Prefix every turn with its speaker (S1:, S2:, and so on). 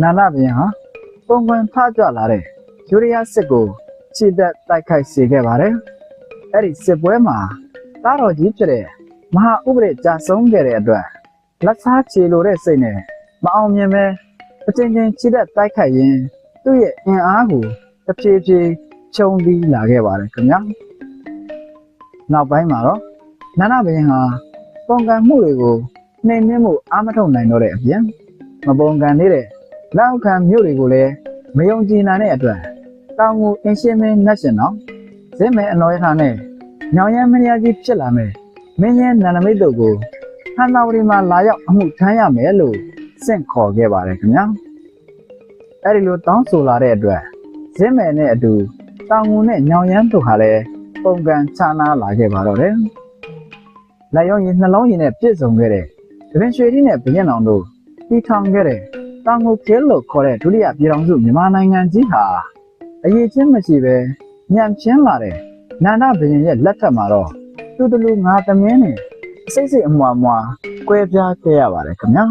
S1: နာနာဘရင်ဟာပုံကွန်ထကြွလာတဲ့ယူရီးယားစစ်ကိုခြေသက်တိုက်ခိုက်စေခဲ့ပါတယ်။အဲ့ဒီစစ်ပွဲမှာတားတော်ကြီးဖြစ်တဲ့မဟာဥပဒေကြာဆုံးခဲ့တဲ့အတွက်လက်စားချေလိုတဲ့စိတ်နဲ့မအောင်မြင်ပဲအချင်းချင်းခြေသက်တိုက်ခိုက်ရင်သူ့ရဲ့အင်အားကိုတစ်ဖြည်းဖြည်းခြုံပြီးလာခဲ့ပါတယ်ခင်ဗျာ။နောက်ပိုင်းမှာတော့နာနာဘရင်ဟာပုံကံမှုတွေကိုနှိမ်နှင်းမှုအာမထုတ်နိုင်တော့တဲ့အပြင်မပုံကံနေတဲ့ လောက်ခံမြို့တွေကိုလည်းမယုံကြည်နိုင်တဲ့အတွက်တောင်ကိုအင်ရှင်မင်းနတ်ရှင်တော်ဇင်းမဲအနော်ရထားနဲ့ညောင်ရမ်းမင်းရကြီးဖြစ်လာမယ်မင်းရဲ့နန္ဒမိတ်တို့ကိုဟန်သာဝတီမှာလာရောက်အမှုထမ်းရမယ်လို့စင့်ခေါ်ခဲ့ပါတယ်ခင်ဗျာအဲ့ဒီလိုတောင်းဆိုလာတဲ့အတွက်ဇင်းမဲနဲ့အတူတောင်ငူနဲ့ညောင်ရမ်းတို့ဟာလည်းပုံကံခြားနာလာခဲ့ပါတော့တယ်လက်ရုံးရင်နှလုံးရည်နဲ့ပြည့်စုံခဲ့တဲ့ဒရင်ရွှေကြီးနဲ့ဘရင်အောင်တို့တီထောင်ခဲ့တဲ့ တောင်ငူကဲလို့ခေါ်တဲ့ဒုတိယပြည်တော်စုမြန်မာနိုင်ငံကြီးဟာအရေးချင်းမရှိပဲညံချင်းလာတဲ့နန္ဒဘရင်ရဲ့လက်ထက်မှာတော့သူတလူငါသမင်းနဲ့အစိတ်စိတ်အမွားမွားကွဲပြားခဲ့ရပါတယ်ခင်ဗျာ